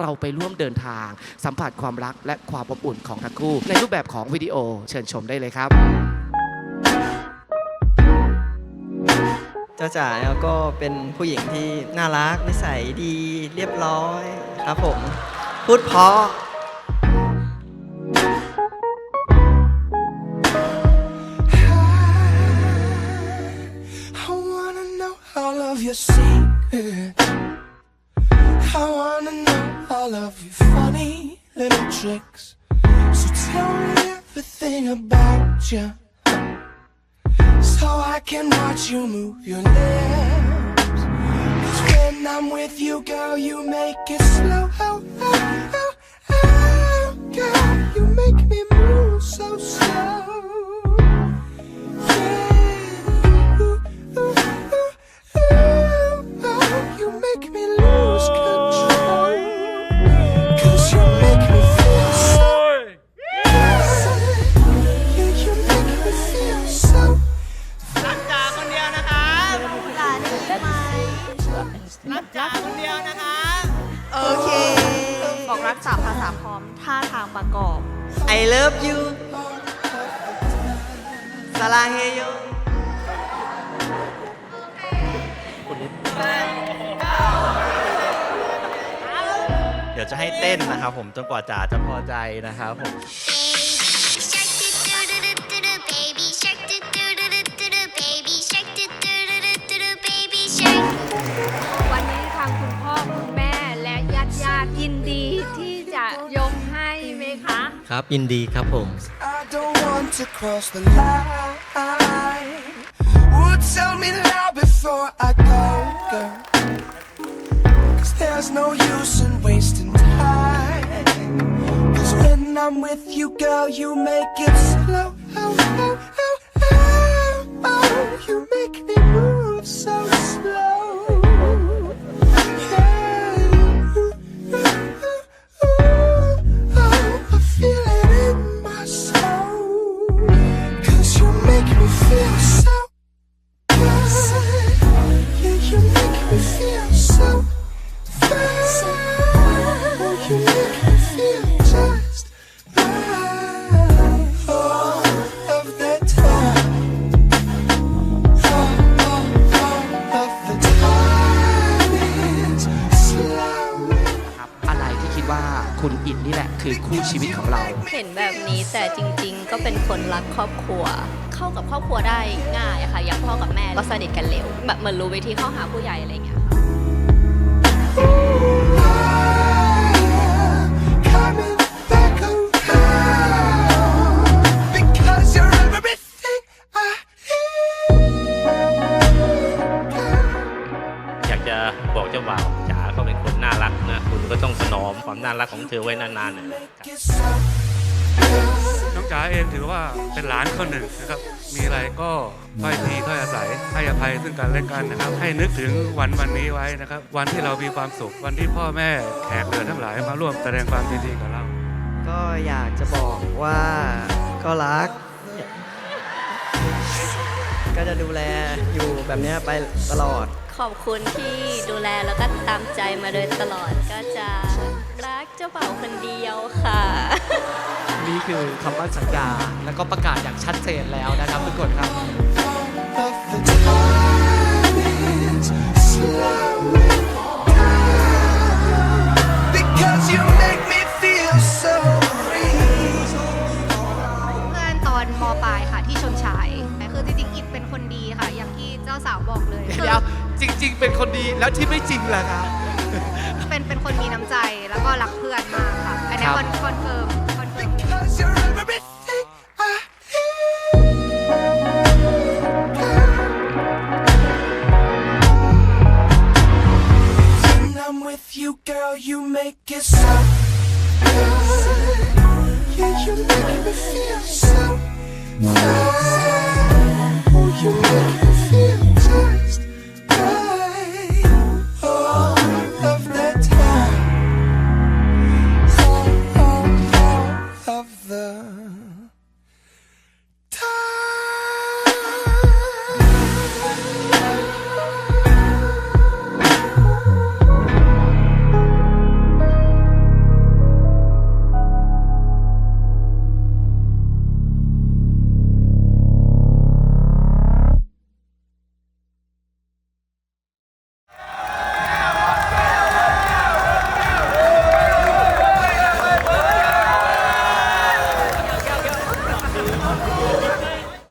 เราไปร่วมเดินทาง สัมผัสความรักและความอบอุ่นของทั้งคู่ ในรูปแบบของวิดีโอเชิญชมได้เลยครับเจ้าจ๋าเนี่ยก็เป็นผู้หญิงที่น่ารักนิสัยดีเรียบร้อยครับผม พูดเพราะ I wanna know all of your. Funny little tricks. So tell me everything about you. So I can watch you move your lips. Cause when I'm with you, girl, you make it slow. Oh, oh, oh, oh, girl, you make me move so slow. รักจ๋าคนเดียวนะคะ โอเค บอกรักสามภาษาพร้อมท่าทางประกอบ I love you สลาเฮโยเดี๋ยวจะให้เต้นนะครับผมจนกว่าจ๋าจะพอใจนะครับผม คะ ครับ ยินดีครับผม I don't want to cross the line. Would tell me now before I go, girl. Cause there's no use in wasting time. Cause when I'm with you, girl, you make it อะไรที่คิดว่าคุณอินนี่แหละคือคู่ชีวิตของเรา เห็นแบบนี้แต่จริงๆ ก็เป็นคนรักครอบครัว เข้ากับครอบครัวได้ง่ายอะค่ะ อย่างพ่อกับแม่ก็สนิทกันเร็ว แบบเหมือนรู้วิธีเข้าหาผู้ใหญ่อะไรอย่างเงี้ยค่ะ Coming back around because you're everything I need. อยากจะบอกเจ้าบ่าวจ๋าเขาเป็นคนน่ารักนะ คุณก็ต้องถนอมความน่ารักของเธอไว้นานๆหน่อยนะ Get so น้องจ๋าเองถือว่าเป็นหลานคนหนึ่งนะครับ มีอะไรก็ถ้อยทีถ้อยอาศัยให้อภัยซึ่งกันและกันนะครับ ให้นึกถึงวันวันนี้ไว้นะครับ วันที่เรามีความสุข วันที่พ่อแม่แขกเรือทั้งหลายมาร่วมแสดงความยินดีกับเรา ก็อยากจะบอกว่าก็รัก ก็จะดูแลอยู่แบบเนี้ยไปตลอด ขอบคุณที่ดูแลแล้วก็ตามใจมาโดยตลอดก็จะรักเจ้าบ่าวคนเดียวค่ะ นี่คือคำมั่นสัญญา แล้วก็ประกาศอย่างชัดเจนแล้วนะครับทุกคนครับ of the time is slowing down because you make me feel so free. เพื่อนตอนมปลายค่ะที่ชนชายคือจริงๆอิดเป็นคนดีค่ะ อย่างที่เจ้าสาวบอกเลยคือเดี๋ยวจริง ๆ เป็นคนดีแล้วที่ไม่จริงล่ะครับ เป็นเป็นคนมีน้ำใจแล้วก็รักเพื่อนมากค่ะ อันนี้ครับคอนคอนเฟิร์ม ค